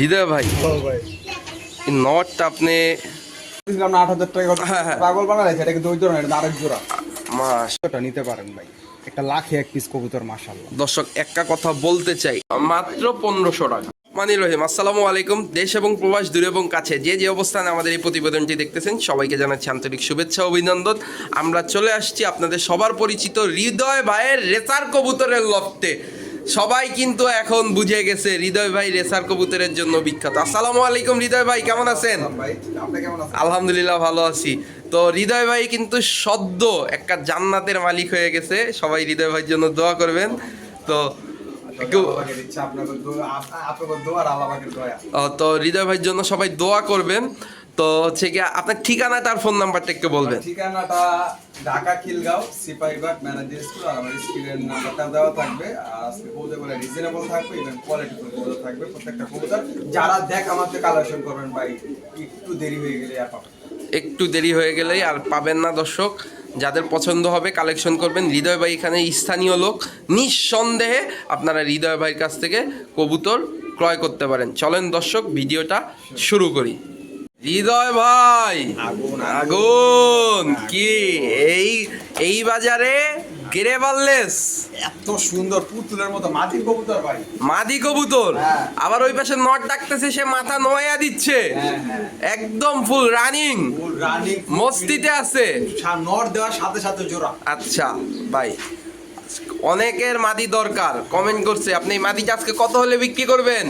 হৃদয় ভাই। নটটা আপনি না আট হাজার টাকা হ্যাঁ, হ্যাঁ। পাগল বানাইছে এটা কিন্তু ওই ধরনের এটা আরেক জোড়া? মাস নিতে পারেন ভাই? একটা লাখে এক পিস কবুতর মাশাল্লাহ দর্শক একটা কথা বলতে চাই। মাত্র পনেরোশো টাকা। মানি রহিম আসসালামু আলাইকুম। দেশ এবং প্রবাস দূরে এবং কাছে। যে যে অবস্থানে আমাদের এই প্রতিবেদনটি দেখতেছেন সবাইকে জানাচ্ছি আন্তরিক শুভেচ্ছা ও অভিনন্দন। আমরা চলে আসছি আপনাদের সবার পরিচিত হৃদয় ভাইয়ের রেসার কবুতরের লফটে। সবাই কিন্তু এখন বুঝে গেছে হৃদয় ভাই রেসার কবুতরের জন্য বিখ্যাত। আসসালামু আলাইকুম হৃদয় ভাই কেমন আছেন? আলহামদুলিল্লাহ ভালো আছি। তো হৃদয় ভাই কিন্তু সদ্য একটা জান্নাতের মালিক হয়ে গেছে। সবাই হৃদয় ভাইয়ের জন্য দোয়া করবেন। তো তো হৃদয় ভাইয়ের জন্য সবাই দোয়া করবেন। তো হচ্ছে কি আপনার ঠিকানাটা আর ফোন নাম্বারটা একটু বলবেন। ঠিকানাটা ঢাকা খিলগাঁও সিপাহীবাগ ম্যানেজার স্কুল আর আমার স্কুলের নাম্বারটা দেওয়া থাকবে। আর আজকে রিজনেবল থাকবে এবং কোয়ালিটি কবুতর থাকবে প্রত্যেকটা কবুতর। যারা দেখ আমাদের কালেকশন করবেন ভাই একটু দেরি হয়ে গেলে আর পাবেন একটু দেরি হয়ে গেলেই আর পাবেন না দর্শক। যাদের পছন্দ হবে কালেকশন করবেন হৃদয় ভাই এখানে স্থানীয় লোক। নিঃসন্দেহে আপনারা হৃদয় ভাইয়ের কাছ থেকে কবুতর ক্রয় করতে পারেন। চলেন দর্শক ভিডিওটা শুরু করি। হৃদয় ভাই আগুন, আগুন। কি এই এই বাজারে গেরে বাল্লেস এত সুন্দর পুতুলের মতো মাটির কবুতর ভাই। মাদি কবুতর? হ্যাঁ। আবার ওই পাশে নট ডাকতেছে সে মাথা নোয়া দিচ্ছে। হ্যাঁ, হ্যাঁ। একদম ফুল রানিং ফুল রানিং মস্তিতে আছে। নর দেওয়ার সাথে সাথে জোড়া। আচ্ছা ভাই। অনেকের মাদি দরকার। কমেন্ট করছে আপনি এই মাদিটা আজকে কত হলে বিক্রি করবেন?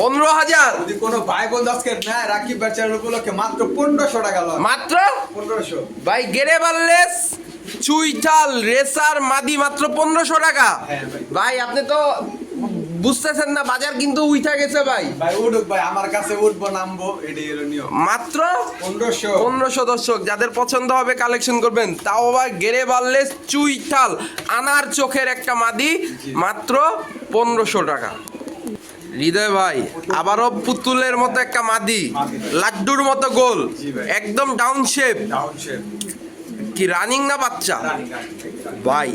পনেরো হাজার। যদি কোনো ভাই বন্ধু আজকে নেয় রাখি বেচার উপলক্ষে মাত্র পনেরোশো টাকা মাত্র? পনেরোশো। ভাই গেড়ে পারলেস চুইটাল রেসার মাদি মাত্র পনেরোশো টাকা। হ্যাঁ। ভাই আপনি তো বুঝতেছেন না বাজার কিন্তু উঠা গেছে ভাই। ভাই উঠুক ভাই আমার কাছে উঠবো নামবো এটাই হলো নিয়ম। মাত্র পনেরোশো। পনেরোশো দর্শক যাদের পছন্দ হবে কালেকশন করবেন তাও আবার গেরে বাড়লে চুইঠাল আনার চোখের একটা মাদি মাত্র পনেরোশো টাকা। হৃদয় ভাই আবারও পুতুলের মতো একটা মাদি লাড্ডুর মতো গোল একদম ডাউন শেপ কি রানিং না বাচ্চা? ভাই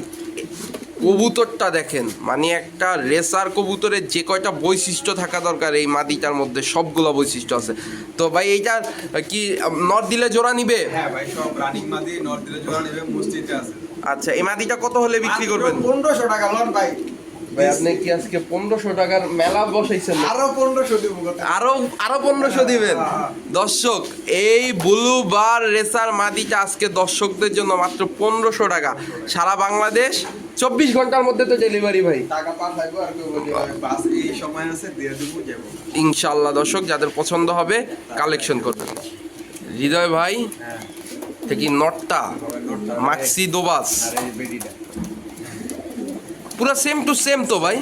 কবুতরটা দেখেন মানে একটা রেসার কবুতরের যে কয়টা বৈশিষ্ট্য থাকা দরকার এই মাদিটার মধ্যে সবগুলো বৈশিষ্ট্য আছে। তো ভাই এইটা কি নট দিলে জোড়া নিবে? হ্যাঁ ভাই সব রানিং মাদি নর্থ দিলে জোড়া নেবে মসজিদে আছে। আচ্ছা এই মাদিটা কত হলে বিক্রি করবেন? পনেরোশো টাকা লন ভাই। ভাই আপনি কি আজকে পনেরোশো টাকার মেলা বসাইছেন? আরও পনেরোশো দিব আরও আরও পনেরোশো দিবেন? হ্যাঁ। দর্শক এই ব্লু বার রেসার মাদিটা আজকে দর্শকদের জন্য মাত্র পনেরোশো টাকা। সারা বাংলাদেশ চব্বিশ ঘণ্টার মধ্যে তো ডেলিভারি ভাই। ইনশাল্লাহ দর্শক যাদের পছন্দ হবে কালেকশন করবেন। হৃদয় ভাই হ্যাঁ। থেকে নটটা মাক্সি দোবাস পুরো সেম টু সেম তো ভাই।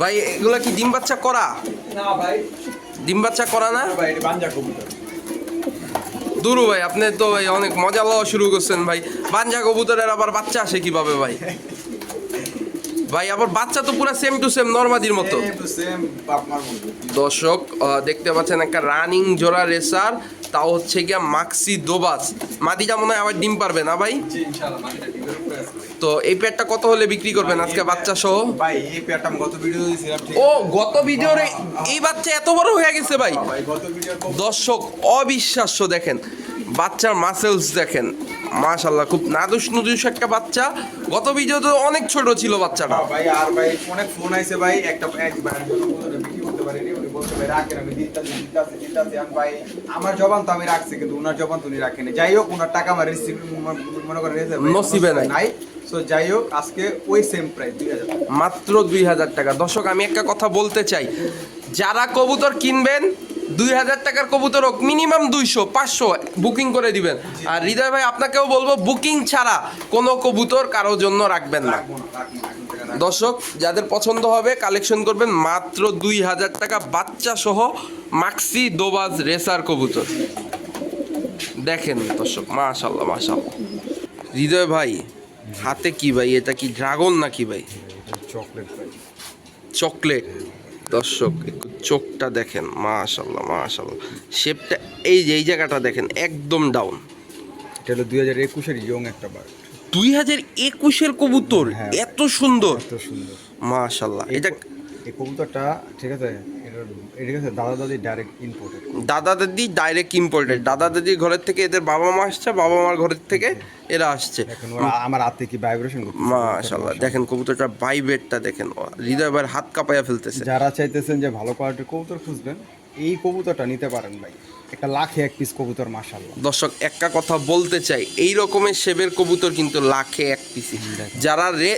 ভাই এগুলা কি ডিম বাচ্চা করা? না ভাই। ডিম বাচ্চা করা না? ভাই বাঞ্জা কবুতর। দুরু ভাই আপনি তো ভাই অনেক মজা লওয়া শুরু করছেন ভাই। বাঞ্জা কবুতরের আবার বাচ্চা আসে কীভাবে ভাই? ভাই আবার বাচ্চা তো পুরো সেম টু সেম নর্মাদির মতো। সেম দর্শক দেখতে পাচ্ছেন একটা রানিং জোড়া রেসার তাও হচ্ছে গিয়া মাক্সি দোবাস মাদিটা মনে হয় আবার ডিম পারবে না ভাই? তো এই পেয়ারটা কত হলে বিক্রি করবেন আজকে বাচ্চা সহ? ভাই এই পেয়ারটা আমি গত ভিডিও দিয়েছিলাম ও গত ভিডিওরে এই বাচ্চা এত বড় হয়ে গেছে ভাই। ভাই গত ভিডিওর দর্শক অবিশ্বাস্য দেখেন। বাচ্চার মাসেলস দেখেন। মাশাল্লাহ খুব নাদুস নুদুস একটা বাচ্চা। গত ভিডিওতে অনেক ছোট ছিল বাচ্চাটা। ভাই আর ভাই অনেক ফোন আইছে ভাই। একটা ভাই আমার জবান তো আমি রাখছি কিন্তু উনার জবান তো উনি রাখেনি। যাই হোক উনার টাকা আমার রিসিভ মনে করেন নসিবে নাই। সো যাই হোক আজকে ওই সেম প্রাইস দুই হাজার মাত্র দুই হাজার টাকা। দর্শক আমি একটা কথা বলতে চাই। যারা কবুতর কিনবেন দুই হাজার টাকার কবুতর হোক মিনিমাম দুইশো পাঁচশো বুকিং করে দিবেন। আর হৃদয় ভাই আপনাকেও বলব বুকিং ছাড়া কোনো কবুতর কারোর জন্য রাখবেন না। দর্শক যাদের পছন্দ হবে কালেকশন করবেন মাত্র দুই হাজার টাকা বাচ্চা সহ মাক্সি দোবাজ রেসার কবুতর। দেখেন দর্শক মাশাল্লাহ মাশাল্লাহ। হৃদয় ভাই হাতে কি ভাই? এটা কি ড্রাগন নাকি ভাই? চকলেট ভাই। চকলেট। দর্শক একটু চোখটা দেখেন। মাশাল্লাহ মাশাল্লাহ শেপটা এই যে এই জায়গাটা দেখেন একদম ডাউন এটা হলো দুই হাজার একুশের ইয়ং একটা বার দুই হাজার একুশের কবুতর? হ্যাঁ। এত সুন্দর। এত সুন্দর। মাশাল্লাহ এটা এই কবুতরটা ঠিক আছে এটা দাদা দাদি ডাইরেক্ট ইম্পোর্টেড দাদা দাদি ডাইরেক্ট ইম্পোর্টেড দাদা দাদির ঘরের থেকে এদের বাবা মা আসছে বাবা মার ঘরের থেকে এরা আসছে। আমার হাতে কি ভাইব্রেশন করছে মাশাল্লাহ দেখেন কবুতরটা ভাইবেটটা দেখেন হৃদয় ভাইয়ের হাত কাঁপাইয়া ফেলতেছে। যারা চাইতেছেন যে ভালো কোয়ালিটির কবুতর খুঁজবেন এই কবুতরটা নিতে পারেন ভাই। একটা লাখে এক পিস কবুতর মাশাল্লাহ দর্শক একটা কথা বলতে চাই এই রকমের সেবের কবুতর কিন্তু লাখে এক পিস যারা রে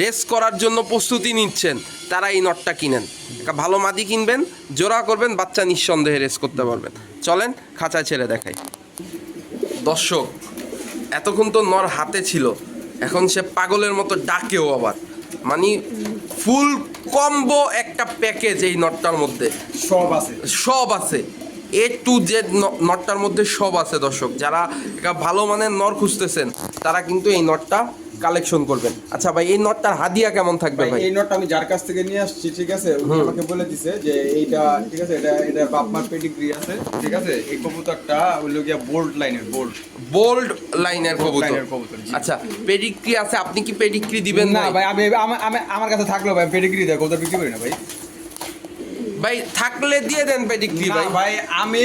রেস করার জন্য প্রস্তুতি নিচ্ছেন তারা এই নটটা কিনেন। একটা ভালো মাদি কিনবেন জোড়া করবেন বাচ্চা নিঃসন্দেহে রেস করতে পারবেন। চলেন খাঁচায় ছেড়ে দেখাই। দর্শক এতক্ষণ তো নর হাতে ছিল এখন সে পাগলের মতো ডাকেও আবার। মানে ফুল কম্বো একটা প্যাকেজ এই নটটার মধ্যে। সব আছে। সব আছে। এ টু জেড নটটার মধ্যে সব আছে দর্শক। যারা একটা ভালো মানের নর খুঁজতেছেন তারা কিন্তু এই নটটা কালেকশন করবেন। আচ্ছা ভাই এই নটটার হাদিয়া কেমন থাকবে ভাই এই নোটটা আমি যার কাছ থেকে নিয়ে আসছি ঠিক আছে? উনি আমাকে বলে দিছে যে এইটা ঠিক আছে এটা এটা বাপ মার পেডিগ্রি আছে ঠিক আছে? এই কবুতরটা হলো গিয়া বোল্ড লাইনের বোল্ড বোল্ড লাইনের কবুতর। আচ্ছা পেডিক্রি আছে আপনি কি পেডিক্রি দিবেন না ভাই? আমি আমি- আমি আমার কাছে থাকল ভাই পেডিগ্রি দেয় কবুতর বিক্রি করি না ভাই। ভাই থাকলে দিয়ে দেন পেডিক্রি না ভাই। ভাই আমি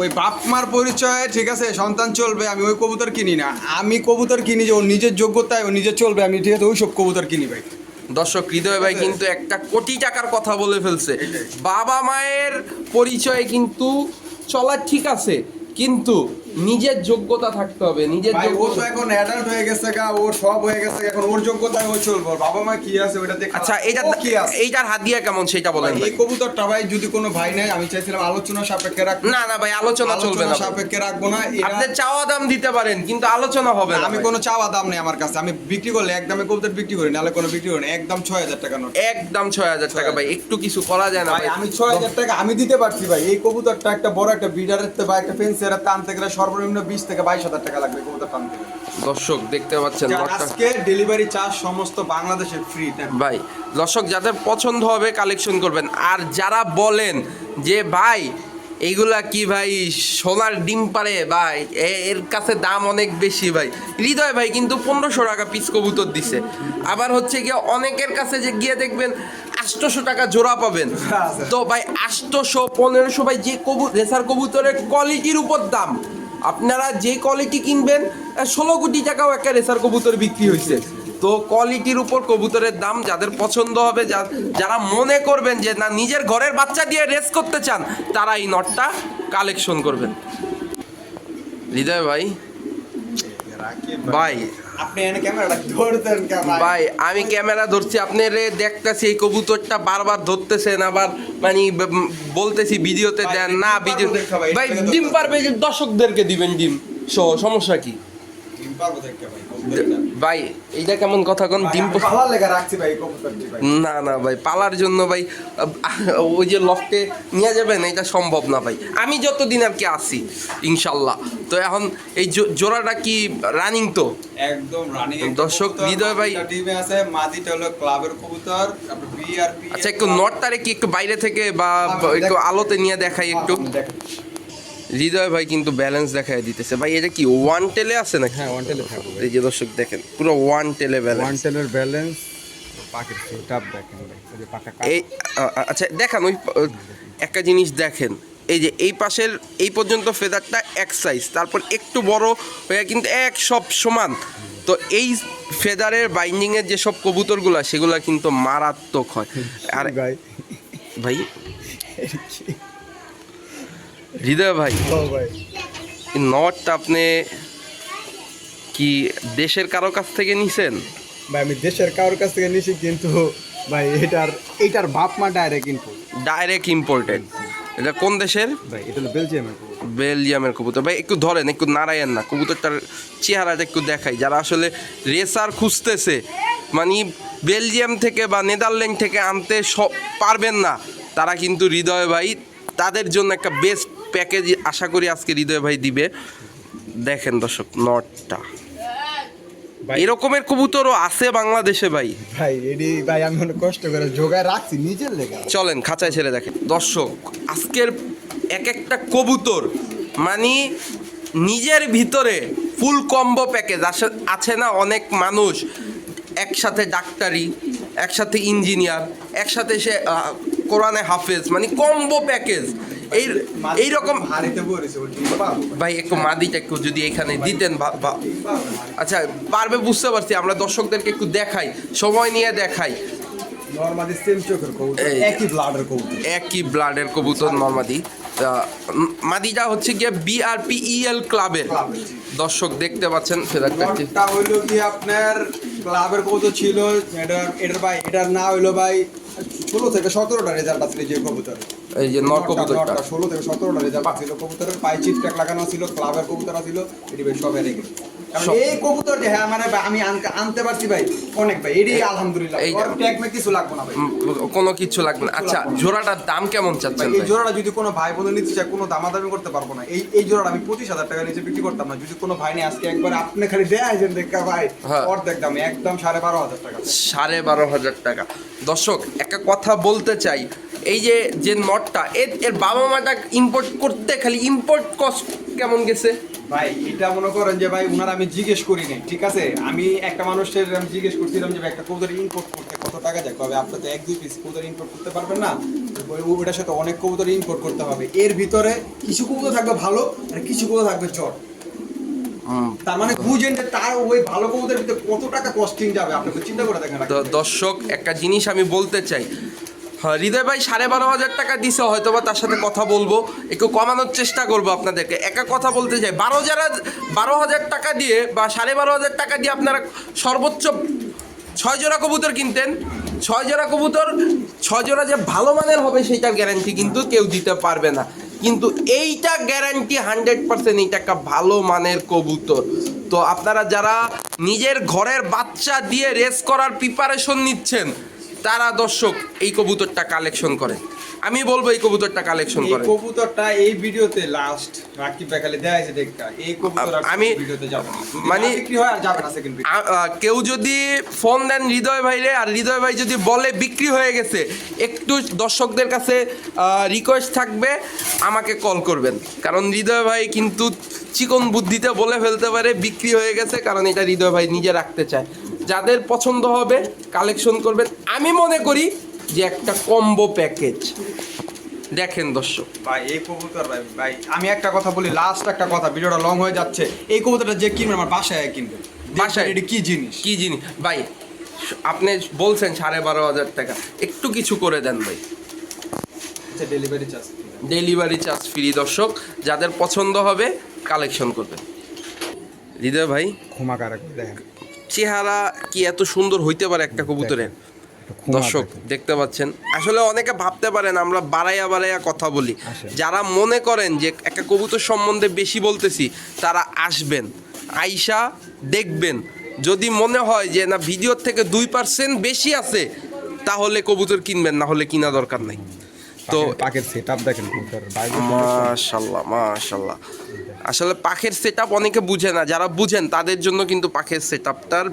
ওই বাপ মার পরিচয়ে ঠিক আছে সন্তান চলবে আমি ওই কবুতর কিনি না। আমি কবুতর কিনি যে ওর নিজের যোগ্যতায় ও নিজে চলবে আমি ঠিক আছে ওই সব কবুতর কিনি ভাই। দর্শক হৃদয় ভাই কিন্তু একটা কোটি টাকার কথা বলে ফেলছে। বাবা মায়ের পরিচয়ে কিন্তু চলা ঠিক আছে কিন্তু নিজের যোগ্যতা থাকতে হবে নিজের ভাই ও তো এখন অ্যাডাল্ট হয়ে গেছে গা ওর সব হয়ে গেছে এখন ওর যোগ্যতায় ও চলবে বাবা মা কি আছে ওটা দেখে আচ্ছা এইটা কি আছে? এইটার হাদিয়া কেমন সেটা বলেন এই কবুতরটা ভাই যদি কোনো ভাই নেয় আমি চাইছিলাম আলোচনা সাপেক্ষে রাখব। না না ভাই আলোচনা চলবে না সাপেক্ষে রাখব না আপনি চাওয়া দাম দিতে পারেন কিন্তু আলোচনা হবে না আমি কোনো চাওয়া দাম নেই আমার কাছে আমি বিক্রি করলে একদমে কবুতর বিক্রি করি নাহলে কোনো বিক্রি করি না একদম ছয় হাজার টাকা নোট। একদম ছয় হাজার টাকা ভাই একটু কিছু করা যায় না ভাই আমি ছয় হাজার টাকা আমি দিতে পারছি ভাই এই কবুতরটা একটা বড় একটা ব্রিডারের বা একটা ফেন্সের টানতে গেলে সর্বনিম্ন বিশ থেকে বাইশ হাজার টাকা লাগবে কবুতর টানতে দর্শক দেখতে পাচ্ছেন আজকে ডেলিভারি চার্জ সমস্ত বাংলাদেশে ফ্রি ভাই দর্শক যাদের পছন্দ হবে কালেকশন করবেন। আর যারা বলেন যে ভাই এগুলা কি ভাই সোনার ডিম পারে ভাই এর কাছে দাম অনেক বেশি ভাই। হৃদয় ভাই কিন্তু পনেরোশো টাকা পিস কবুতর দিছে। আবার হচ্ছে গিয়ে অনেকের কাছে যে গিয়ে দেখবেন আটশোশো টাকা জোড়া পাবেন। আচ্ছা। তো ভাই আটশোশো পনেরোশো ভাই যে কবু রেসার কবুতরের কোয়ালিটির উপর দাম। আপনারা যে কোয়ালিটি কিনবেন ষোলো কোটি টাকাও একটা রেসার কবুতর বিক্রি হয়েছে। তো কোয়ালিটির উপর কবুতরের দাম যাদের পছন্দ হবে যা- যারা মনে করবেন যে না নিজের ঘরের বাচ্চা দিয়ে রেস করতে চান তারা এই নটটা কালেকশন করবেন। হৃদয় ভাই। ভাই আপনি এনে ক্যামেরাটা ধরতেন ভাই? আমি ক্যামেরা ধরছি আপনি রে দেখতেছি এই কবুতরটা বারবার ধরতেছেন আবার মানে বলতেছি ভিডিওতে দেন না ভিডিও ভাই, ডিম পারবে দর্শকদেরকে দিবেন ডিম সহ সমস্যা কি? ভাই। এইটা কেমন কথা কোন? ভাই, ডিম আমি প- পালার লেগে রাখছি ভাই কবুতরটি ভাই। না না ভাই পালার জন্য ভাই ওই যে লফটে নিয়ে যাবেন এটা সম্ভব না ভাই। আমি যতদিন আর কি আসি ইনশাল্লাহ। তো এখন এই জোড়াটা কি রানিং তো? একদম রানিং দর্শক, হৃদয় ভাই- টিমে আছে মাদিটা হলো ক্লাবের কবুতর আচ্ছা একটু নটটারে কি একটু বাইরে থেকে বা বা একটু আলোতে নিয়ে দেখাই একটু? হৃদয় ভাই কিন্তু ব্যালেন্স দেখাই দিতেছে। ভাই এটা কি ওয়ান টেলে আছে নাকি? হ্যাঁ ওয়ান টেলে থাকবে এই যে দর্শক দেখেন পুরো ওয়ান টেলে ব্যালেন্স ওয়ান টেলের ব্যালেন্স পাকের সেটআপ দেখেন ভাই। ওই যে পাকা এই আচ্ছা দেখান ওই একটা জিনিস দেখেন। এই যে এই পাশের এই পর্যন্ত ফেদারটা এক সাইজ তারপর একটু বড় হয়ে কিন্তু এক সব সমান। তো এই ফেদারের বাইন্ডিংয়ের যেসব কবুতরগুলো সেগুলো কিন্তু মারাত্মক হয়। আর ভাই। ভাই হৃদয় ভাই নটটা আপনি কি দেশের কারও কাছ থেকে নিছেন? ভাই আমি দেশের কারোর কাছ থেকে নিছি কিন্তু ভাই এটার এটার বাপ মা ডাইরেক্ট ইনপুট ডাইরেক্ট ইম্পোর্টেড এটা কোন দেশের? ভাই এটা হলো বেলজিয়ামের বেলজিয়ামের কবুতর। ভাই একটু ধরেন একটু নাড়াইয়েন না কবুতরটার চেহারাটা একটু দেখাই। যারা আসলে রেসার খুঁজতেছে মানে বেলজিয়াম থেকে বা নেদারল্যান্ড থেকে আনতে স- পারবেন না তারা কিন্তু হৃদয় ভাই তাদের জন্য একটা বেস্ট প্যাকেজ আশা করি আজকে হৃদয় ভাই দিবে। দেখেন দর্শক নটটা। এরকমের কবুতরও আছে বাংলাদেশে ভাই। ভাই এডি ভাই আমি অনেক কষ্ট করে জোগায় রাখছি নিজের লেগে। চলেন খাঁচায় ছেড়ে দেখেন। দর্শক আজকের এক একটা কবুতর মানে নিজের ভিতরে ফুল কম্বো প্যাকেজ আছে না অনেক মানুষ একসাথে ডাক্তারি একসাথে ইঞ্জিনিয়ার একসাথে সে কোরআনে হাফেজ মানে কম্বো প্যাকেজ। এই এইরকম ডিম পারব ভাই একটু মাদিটা একটু যদি এখানে দিতেন আচ্ছা পারবে বুঝতে পারছি আমরা দর্শকদেরকে একটু দেখাই সময় নিয়ে দেখাই। নর্মালি সেম চোখের কবুতর একই ব্লাডের কবুতর। একই ব্লাডের কবুতর নর্মাদি। তা, মাদিটা হচ্ছে গিয়ে বিআরপি ইএল ক্লাবের। ক্লাবের, দর্শক দেখতে পাচ্ছেন ফেদারটা কি- হইল কি আপনার ক্লাবের কবুতর ছিল এটা এটার ভাই এটার না হইল ভাই ষোলো থেকে সতেরোটা রেজাল্ট আছে যে কবুতর এই যে নর কবুতরটা। ষোলো থেকে সতেরোটা রেজাল্ট ছিল কবুতরের পায়ে চিপ লাগানো ছিল ক্লাবের কবুতর ছিল এটি বেশ সব এনে গেছে। এই কবুতর যে হ্যাঁ মানে আমি আনতে- পারছি ভাই অনেক ভাই এটি আলহামদুলিল্লাহ। ট্যাগ কিছু লাগবে না ভাই। কোনো কিছু লাগবে না। আচ্ছা জোড়াটার দাম কেমন চাচ্ছেন এই জোড়াটা যদি কোনো ভাই বোন নিতে চায় কোনো দামাদামি করতে পারব না। এই এই জোড়াটা আমি পঁচিশ হাজার টাকা নিচে বিক্রি করতাম না। যদি কোনো ভাই নেই আজকে একবার আপনি খালি দেয় দেখা ভাই হ্যাঁ। অর্ধেক দামে একদম সাড়ে বারো হাজার টাকা। সাড়ে বারো হাজার টাকা। দর্শক একটা কথা বলতে চাই। এই যে যে নটটা এর এর বাবা মাটা ইম্পোর্ট করতে খালি ইম্পোর্ট কস্ট কেমন গেছে? ভাই এটা মনে করেন যে ভাই উনার আমি জিজ্ঞেস করি নাই ঠিক আছে? আমি একটা মানুষের আমি জিজ্ঞেস করছিলাম যে একটা কবুতর ইম্পোর্ট করতে কত টাকা যায়? কবে আপনি তো এক দুই পিস কবুতর ইম্পোর্ট করতে পারবেন না? ওই- ওটার সাথে অনেক কবুতর ইম্পোর্ট করতে হবে। এর ভিতরে কিছু কবুতর থাকবে ভালো আর কিছু কবুতর থাকবে চট। তার মানে বুঝেন যে তার ওই ভালো কবুতরের ভিতরে কত টাকা কস্টিং যাবে? আপনি চিন্তা করে দেখেন দর্শক একটা জিনিস আমি বলতে চাই। হৃদয় ভাই সাড়ে বারো হাজার টাকা দিছে হয়তো বা তার সাথে কথা বলব। একটু কমানোর চেষ্টা করব আপনাদেরকে। একা কথা বলতে চাই। বারো যারা বারো হাজার টাকা দিয়ে বা সাড়ে বারো হাজার টাকা দিয়ে আপনারা সর্বোচ্চ ছয় জোড়া কবুতর কিনতেন। ছয় জোড়া কবুতর, ছয় জোড়া যে ভালো মানের হবে সেইটার গ্যারান্টি কিন্তু কেউ দিতে পারবে না। কিন্তু এইটা গ্যারান্টি হান্ড্রেড পার্সেন্ট এইটা একটা ভালো মানের কবুতর। তো আপনারা যারা নিজের ঘরের বাচ্চা দিয়ে রেস করার প্রিপারেশন নিচ্ছেন তারা দর্শক এই কবুতরটা কালেকশন করে। আমি বলব এই কবুতরটা কালেকশন করে। কবুতরটা এই ভিডিওতে লাস্ট রাকিব বেকালে দেয়া আছে দেখা এই কবুতর আমি- ভিডিওতে যাবে মানে- বিক্রি হয় আর যাবে না সেকেন্ড কেউ যদি ফোন দেন হৃদয় ভাইরে আর হৃদয় ভাই যদি বলে বিক্রি হয়ে গেছে একটু দর্শকদের কাছে রিকোয়েস্ট থাকবে আমাকে কল করবেন। কারণ হৃদয় ভাই কিন্তু চিকন বুদ্ধিতে বলে ফেলতে পারে বিক্রি হয়ে গেছে কারণ এটা হৃদয় ভাই নিজে রাখতে চায়। যাদের পছন্দ হবে কালেকশন করবেন। আমি মনে করি যে একটা কম্বো প্যাকেজ দেখেন দর্শক। ভাই এই কবুতর ভাই ভাই আমি একটা কথা বলি লাস্ট একটা কথা ভিডিওটা লং হয়ে যাচ্ছে। এই কবুতরটা যে কিনবে আমার বাসায় কিনবে বাসায়? এটা কি জিনিস? কি জিনিস? ভাই আপনি বলছেন সাড়ে বারো হাজার টাকা। একটু কিছু করে দেন ভাই। আচ্ছা delivery charge delivery charge free দর্শক। যাদের পছন্দ হবে কালেকশন করবেন। হৃদয় ভাই। ক্ষমা কারা দেখেন। চেহারা কি এত সুন্দর হইতে পারে একটা কবুতরের দর্শক দেখতে পাচ্ছেন। আসলে অনেকে ভাবতে পারেন আমরা বাড়াইয়া বাড়াইয়া কথা বলি। যারা মনে করেন যে একটা কবুতর সম্বন্ধে বেশি বলতেছি তারা আসবেন আইসা দেখবেন। যদি মনে হয় যে না ভিডিওর থেকে দুই পার্সেন্ট বেশি আছে তাহলে কবুতর কিনবেন না হলে কিনা দরকার নাই। তো পাকের সেট আপ দেখেন মাশাল্লাহ মাশাল্লাহ। আসলে পাখের সেট অনেকে বুঝে না। যারা বুঝেন তাদের জন্য কিন্তু পাখের সেট আপটার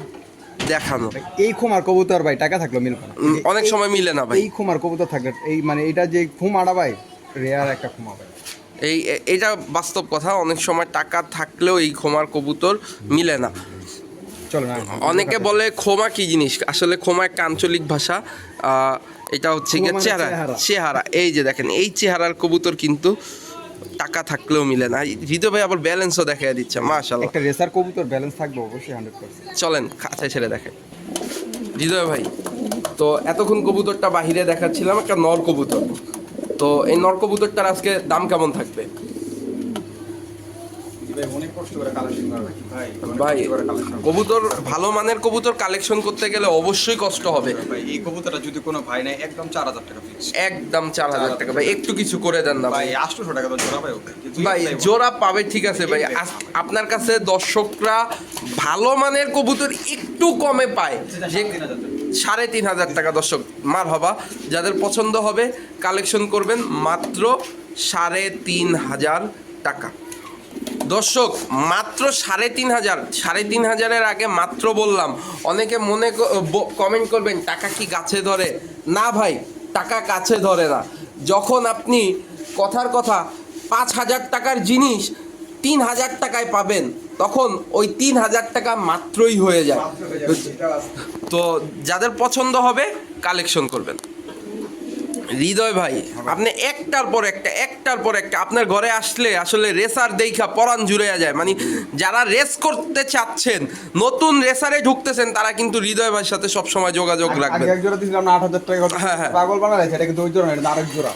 দেখানো। এই খুমার কবুতর ভাই টাকা থাকল উম, অনেক সময় মিলে না ভাই। এই খুমার কবুতর থাকলে এই মানে এটা যে খুমাটা ভাই রেয়ার একটা খুমা ভাই এই এটা বাস্তব কথা অনেক সময় টাকা থাকলেও এই খোমার কবুতর মিলে না। অনেকে বলে খোমা কি জিনিস? আসলে খোমা একটা আঞ্চলিক ভাষা। এটা হচ্ছে মানে চেহারা। চেহারা। চেহারা। এই যে দেখেন এই চেহারার কবুতর কিন্তু টাকা থাকলেও মিলে না। হৃদয় ভাই আবার ব্যালেন্সও দেখাই দিচ্ছে মাশাল্লাহ একটা রেসার কবুতর ব্যালেন্স থাকবে অবশ্যই হান্ড্রেড পার্সেন্ট চলেন খাঁচায় ছেড়ে দেখেন। হৃদয় ভাই তো এতক্ষণ কবুতরটা বাহিরে দেখাচ্ছিলাম একটা নর কবুতর। তো এই নর কবুতরটার আজকে দাম কেমন থাকবে ভাই অনেক কষ্ট করে কালেকশন করবে ভাই অনেক ভাই কষ্ট করে কালেকশন কবুতর ভালো মানের কবুতর কালেকশন করতে গেলে অবশ্যই কষ্ট হবে। ভাই এই কবুতরটা যদি কোনো ভাই নেয় একদম চার হাজার টাকা ফিক্স একদম চার হাজার টাকা। ভাই একটু কিছু করে দেন না ভাই ভাই। আটশোশো টাকা তো জোড়া ভাই ওকে। ভাই জোড়া পাবে ঠিক আছে ভাই। আপনার কাছে দর্শকরা ভালো মানের কবুতর একটু কমে পায়। যে। সাড়ে তিন হাজার টাকা দর্শক মার হবা। যাদের পছন্দ হবে কালেকশন করবেন মাত্র সাড়ে তিন হাজার টাকা। দর্শক মাত্র সাড়ে তিন হাজার সাড়ে তিন হাজারের আগে মাত্র বললাম। অনেকে মনে কমেন্ট করবেন টাকা কি গাছে ধরে? না ভাই টাকা গাছে ধরে না। যখন আপনি কথার কথা পাঁচ হাজার টাকার জিনিস তিন হাজার টাকায় পাবেন তখন ওই তিন হাজার টাকা মাত্রই হয়ে যায়। তো যাদের পছন্দ হবে কালেকশন করবেন। হৃদয় ভাই আপনি একটার পর একটা একটার পর একটা আপনার ঘরে আসলে আসলে রেসার দেখা পরাণ জুড়ে যায়। মানে যারা রেস করতে চাচ্ছেন নতুন রেসারে ঢুকতেছেন তারা কিন্তু হৃদয় ভাইয়ের সাথে সবসময় যোগাযোগ রাখবেন। এক জোড়া দিয়েছিলাম না আট হাজার টাকা। হ্যাঁ, হ্যাঁ। পাগল বানালে এটা কিন্তু ওই জোড়া না, এটা আরেক জোড়া।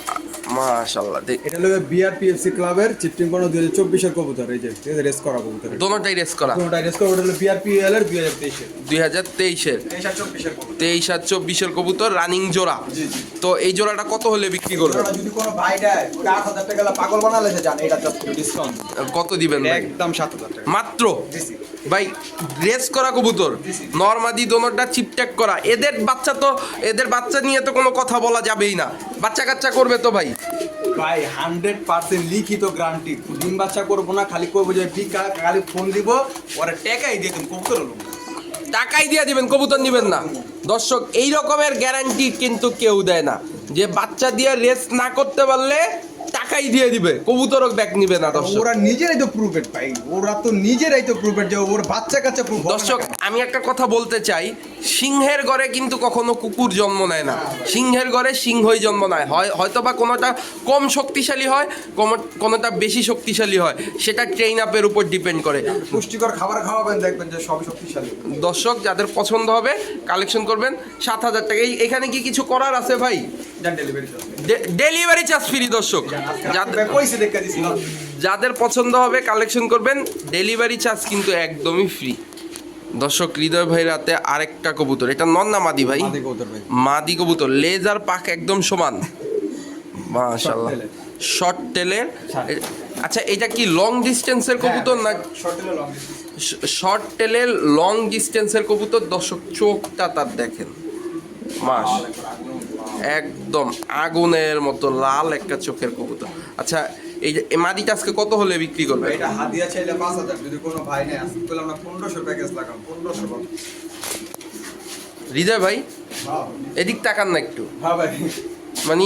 মাশাল্লাহ দেখ এটা হলো বিআরপিএফসি ক্লাবের দুই হাজার চব্বিশের কবুতর এই যে আছে রেস করা কবুতর দোনোটাই রেস করা। কোনোটা রেস করা ওটা হলো বিআরপিএল এর দুই হাজার তেইশের। দুই হাজার তেইশের। তেইশ আর চব্বিশের কবুতর। তেইশ আর কবুতর রানিং জোড়া। তো এই জোড়াটা কত হলে বিক্রি জোড়াটা যদি কোনো ভাই দেয় টাকা পাগল বানালে জানে এটা জাস্ট ডিসকাউন্ট কত দিবেন একদম সাত হাজার টাকা। মাত্র? ভাই রেস করা কবুতর। নর্মাদি দোনোটা চিপট্যাক করা। এদের বাচ্চা তো এদের বাচ্চা নিয়ে তো কোনো কথা বলা যাবেই না। বাচ্চা কাচ্চা করবে তো ভাই। ভাই হান্ড্রেড পার্সেন্ট লিখিত গ্যারান্টি ডিম বাচ্চা করব না খালি করব যে বিকা খালি ফোন দিব ওরা টেকাই দিয়ে তুমি কবুতর টাকাই দিয়ে দিবেন কবুতর নিবেন না। দর্শক এই রকমের গ্যারান্টি কিন্তু কেউ দেয় না। যে বাচ্চা দিয়ে রেস না করতে পারলে টাকাই দিয়ে দিবে। কবুতরও ব্যাক নিবে না দর্শক। ওরা নিজেরাই তো প্রুভেড ভাই। ওরা তো নিজেরাই তো প্রুভেড যে ওর বাচ্চা কাচ্চা প্রুভ দর্শক আমি একটা কথা বলতে চাই। সিংহের ঘরে কিন্তু কখনো কুকুর জন্ম নেয় না। সিংহের ঘরে সিংহই জন্ম নেয়। হয় হয়তো বা কোনোটা কম শক্তিশালী হয় কোনো- কোনোটা বেশি শক্তিশালী হয়। সেটা ট্রেন আপের উপর ডিপেন্ড করে। পুষ্টিকর খাবার খাওয়াবেন দেখবেন যে সব শক্তিশালী। দর্শক যাদের পছন্দ হবে কালেকশন করবেন। সাত হাজার টাকা। এখানে কি কিছু করার আছে ভাই? ডেলিভারি চার্জ ফ্রি দর্শক। যাদের দিছি না? যাদের পছন্দ হবে কালেকশন করবেন ডেলিভারি চার্জ কিন্তু একদমই ফ্রি দর্শক হৃদয় ভাই রাতে আরেকটা কবুতর। এটা নন না মাদি ভাই? মাদি কবুতর লেজার পাক একদম সমান। মাশাআল্লাহ। টেলের। শর্ট টেলের হ্যাঁ। আচ্ছা। এটা কি লং ডিস্টেন্সের কবুতর না শর্ট শর্ট টেলের লং ডিস্টেন্সের কবুতর? দর্শক চোখটা তার দেখেন। মাস একদম আগুনের মতো লাল একটা চোখের কবুতর। আচ্ছা এই যে মাদিটা আজকে কত হলে বিক্রি করবে? এটা হাদিয়া চাইলে পাঁচ হাজার যদি কোনো ভাই নেই আসতে তাহলে আমরা পনেরোশো প্যাকেজ লাগাম পনেরোশো হৃদয় ভাই এদিক তাকান না একটু। মানে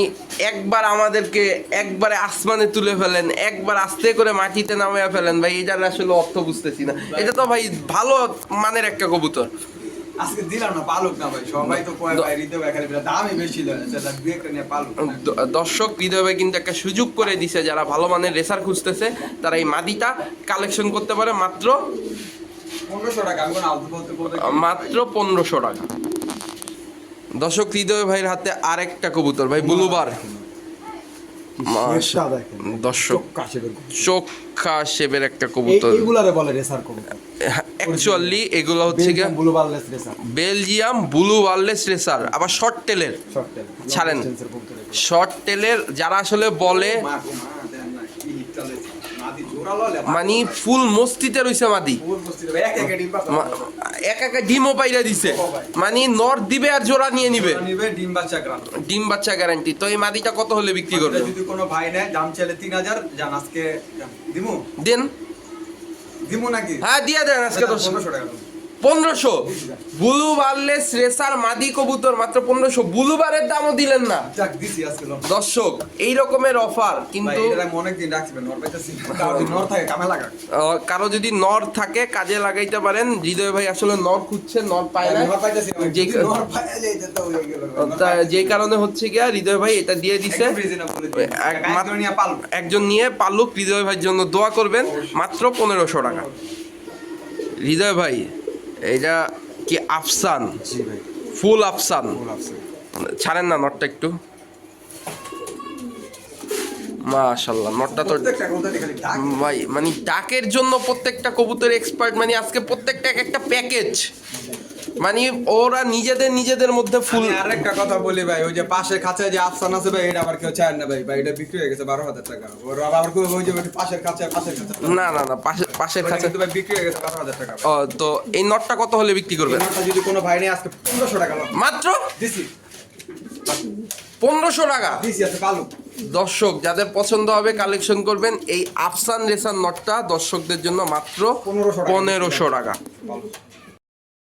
একবার আমাদেরকে একবারে আসমানে তুলে ফেলেন একবার আস্তে করে মাটিতে নামিয়ে ফেলেন। ভাই এটার আসলে অর্থ বুঝতেছি না। এটা তো ভাই ভালো মানের একটা কবুতর। আজকে দিলাম না পালুক না ভাই। সবাই তো কয় ভাই রিতে ভাই খালি দামই বেশি নিয়ে পালুক। দর্শক হৃদয় ভাই কিন্তু একটা সুযোগ করে দিছে যারা ভালো মানের রেসার খুঁজতেছে তারা এই মাদিটা কালেকশন করতে পারে মাত্র পনেরোশো টাকা মাত্র পনেরোশো টাকা। দর্শক হৃদয় ভাইয়ের হাতে আরেকটা কবুতর ভাই বুলুবার। দর্শক চোখা শেপের একটা কবুতর। এইগুলারে বলে রেসার কবুতর। অ্যাকচুয়ালি এগুলো হচ্ছে blue racer. Belgium blue wireless racer আবার শর্ট টেলের শর্ট টেল ছাড়েন। শর্ট টেলের যারা আসলে বলে মা গো মা দেন না কি হিট চালাইছে মাদি জোড়া ললে মানে ফুল মস্তিতে রইছে মাদি। এক এক ডিমও পাইরা দিছে। মানে নর দিবে আর জোড়া নিয়ে নিবে। নিবে ডিম বাচ্চা ডিম বাচ্চা গ্যারান্টি তো এই মাদিটা কত হলে বিক্রি করবে? যদি কোনো ভাই নেয় দাম চাইলে তিন হাজার। যান আজকে দিমু? দেন। দিমু নাকি? হ্যাঁ দিয়ে দেন আজকে দশ। টাকা। পনেরোশো। ব্লু বারলেস রেসার মাদি কবুতর মাত্র পনেরোশো। ব্লু বারের দামও দিলেন না। দর্শক এই রকমের অফার কিন্তু। কারও যদি নর থাকে কাজে লাগাইতে পারেন। হৃদয় ভাই আসলে নর খুঁজছে নর পায় না। যে- কারণে হচ্ছে গিয়া হৃদয় ভাই এটা দিয়ে দিছে। একজন নিয়ে পাল্লুক হৃদয় ভাইয়ের জন্য দোয়া করবেন মাত্র পনেরোশো টাকা। হৃদয় ভাই এটা কি আফসান? জি ভাই। ফুল আফসান। ছাড়েন না নটটা একটু। মাশাল্লাহ নটটা তো ভাই মানে ডাকের জন্য প্রত্যেকটা কবুতর এক্সপার্ট মানে আজকে প্রত্যেকটা এক একটা প্যাকেজ মানে ওরা নিজেদের নিজেদের মধ্যে ফুল আমি আরেকটা কথা বলি ভাই ওই যে পাশে খাঁচায় যে আফসান আছে ভাই এটা আবার কেউ চায় না ভাই। ভাই এটা বিক্রি হয়ে গেছে বারো হাজার টাকা। ওর আবার কেউ ওই যে পাশের খাঁচায় পাশের খাঁচায়। না না না পাশের পাশের কাছে ভাই বিক্রি হয়ে গেছে বারো হাজার টাকা। ও, তো এই নটটা কত হলে বিক্রি করবেন এই যদি কোনো ভাই নেই আজকে পনেরোশো টাকা মাত্র? দিছি। পনেরোশো টাকা? দিছি আছে পালু। দর্শক যাদের পছন্দ হবে কালেকশন করবেন এই আফসান রেসার নটটা দর্শকদের জন্য মাত্র 1500 পনেরোশো টাকা।